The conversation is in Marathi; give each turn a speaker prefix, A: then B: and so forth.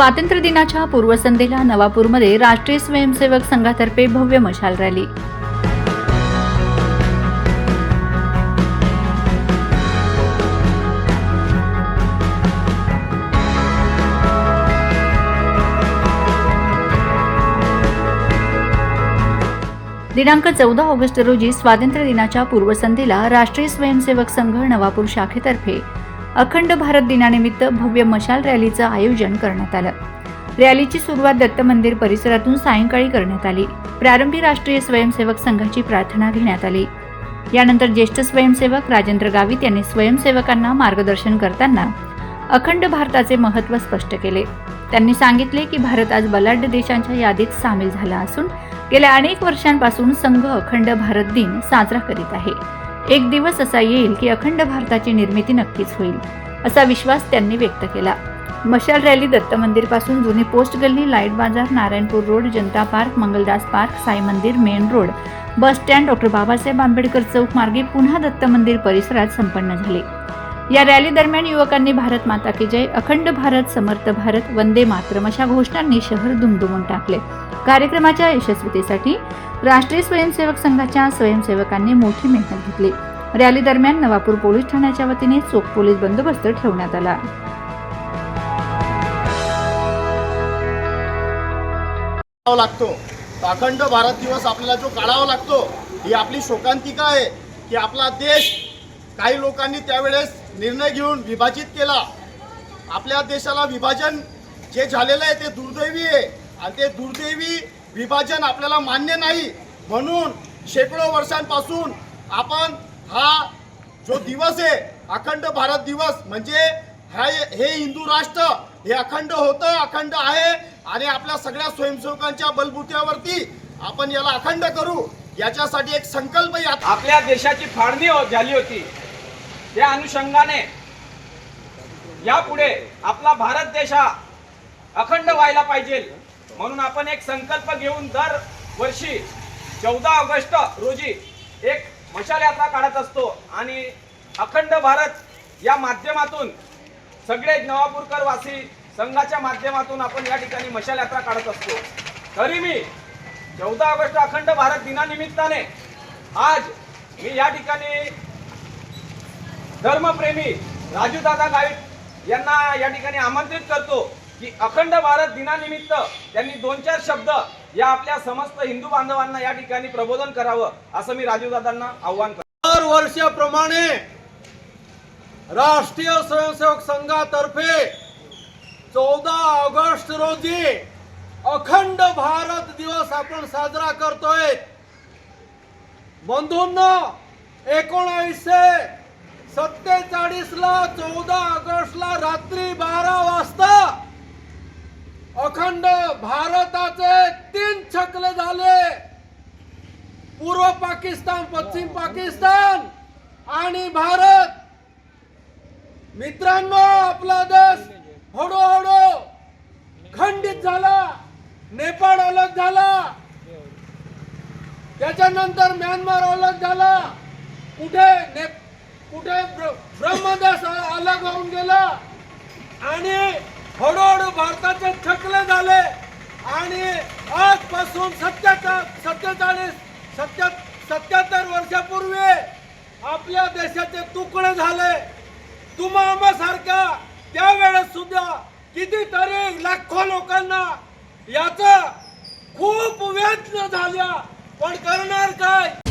A: स्वातंत्र्य दिनाच्या पूर्वसंध्येला नवापूरमध्ये राष्ट्रीय स्वयंसेवक संघातर्फे भव्य मशाल रॅली. दिनांक चौदा ऑगस्ट रोजी स्वातंत्र्य दिनाच्या पूर्वसंध्येला राष्ट्रीय स्वयंसेवक संघ नवापूर शाखेतर्फे अखंड भारत दिनानिमित्त भव्य मशाल रॅलीचं आयोजन करण्यात आलं. रॅलीची सुरुवात दत्त मंदिर परिसरातून सायंकाळी करण्यात आली. प्रारंभी राष्ट्रीय स्वयंसेवक संघाची प्रार्थना घेण्यात आली. यानंतर ज्येष्ठ स्वयंसेवक राजेंद्र गावित यांनी स्वयंसेवकांना मार्गदर्शन करताना अखंड भारताचे महत्त्व स्पष्ट केले. त्यांनी सांगितले की भारत आज बलाढ्य देशांच्या यादीत सामील झाला असून गेल्या अनेक वर्षांपासून संघ अखंड भारत दिन साजरा करीत आहे. एक दिवस असा येईल की अखंड भारताची निर्मिती नक्कीच होईल असा विश्वास त्यांनी व्यक्त केला. मशाल रॅली दत्त मंदिरपासून जुनी पोस्ट गल्ली लाइट बाजार Narayanpur road Janata park Mangaldas park Sai Mandir main road bus stand doctor Babasaheb Ambedkar Chowk मार्गे पुन्हा दत्त मंदिर परिसरात संपन्न झाले. या रॅली दरम्यान युवकांनी भारत माता की जय अखंड भारत समर्थ भारत वंदे मातरम अशा घोषणांनी शहर दुमदुमून टाकले. कार्यक्रमाच्या यशस्वीतेसाठी राष्ट्रीय स्वयंसेवक संघाच्या स्वयंसेवकांनी मोठी मेहनत घेतली. रॅली दरम्यान नवापूर पोलीस ठाण्याच्या वतीने चोख पोलीस बंदोबस्त ठेवण्यात आला.
B: काढावा लागतो. अखंड भारत दिवस आपल्याला जो काढावा लागतो ही आपली शोकांतिका आहे की आपला देश काही लोकांनी त्यावेळेस निर्णय घेऊन विभाजित केला. आपल्या देशाला विभाजन जे झालेलं आहे ते दुर्दैवी आहे. आणि ते दुर्दैवी विभाजन आपल्याला मान्य नाही. म्हणून शेकडो वर्षांपासून आपण हा जो दिवस आहे अखंड भारत दिवस म्हणजे हा हे हिंदू राष्ट्र हे अखंड होतं अखंड आहे आणि आपल्या सगळ्या स्वयंसेवकांच्या बलबुत्यावरती आपण याला अखंड करू याच्यासाठी एक संकल्प यात
C: आपल्या देशाची फाळणी हो- झाली होती. त्या अनुषंगाने यापुढे आपला भारत देश हा अखंड व्हायला पाहिजे. म्हणून आपण एक संकल्प घेऊन दर वर्षी चौदा ऑगस्ट रोजी एक मशाल यात्रा काढत असतो आणि अखंड भारत या माध्यमातून सगळे नवापूरकर वासी संघाच्या माध्यमातून आपण या ठिकाणी मशाल यात्रा काढत असतो. तरी मी चौदा ऑगस्ट अखंड भारत दिनानिमित्ताने आज मी या ठिकाणी धर्मप्रेमी राजूदादा गाईड यांना या ठिकाणी आमंत्रित करतो. की अखंड भारत दिनानिमित्त त्यांनी दोन चार शब्द या आपल्या समस्त हिंदू बांधवांना या ठिकाणी प्रबोधन करावं असं मी राजीवदादांना आव्हान करतो.
D: दर वर्षाप्रमाणे राष्ट्रीय स्वयंसेवक संघातर्फे चौदा ऑगस्ट रोजी अखंड भारत दिवस आपण साजरा करतोय. बंधूंना एकोणावीसशे सत्तेचाळीस ला चौदा ऑगस्ट ला रात्री बारा वाजता अखंड भारताचे तीन छकले झाले. पूर्व पाकिस्तान पश्चिम पाकिस्तान आणि भारत. मित्रांनो आपला देश हळूहळू खंडित झाला नेपाळ अलग झाला. त्याच्यानंतर म्यानमार अलग झाला. कुठे ने कुठे ब्र- ब्रह्मदेश अलग होऊन गेला. आणि हळूहळू भारताचे छकले झाले. आणि आजपासून सत्याचा सत्तेचाळीस सत्या सत्याहत्तर वर्षापूर्वी आपल्या देशाचे तुकडे झाले. तुम्हासारख्या त्यावेळेस सुद्धा कितीतरी लाखो लोकांना याच खूप वेदना झाल्या. पण करणार काय?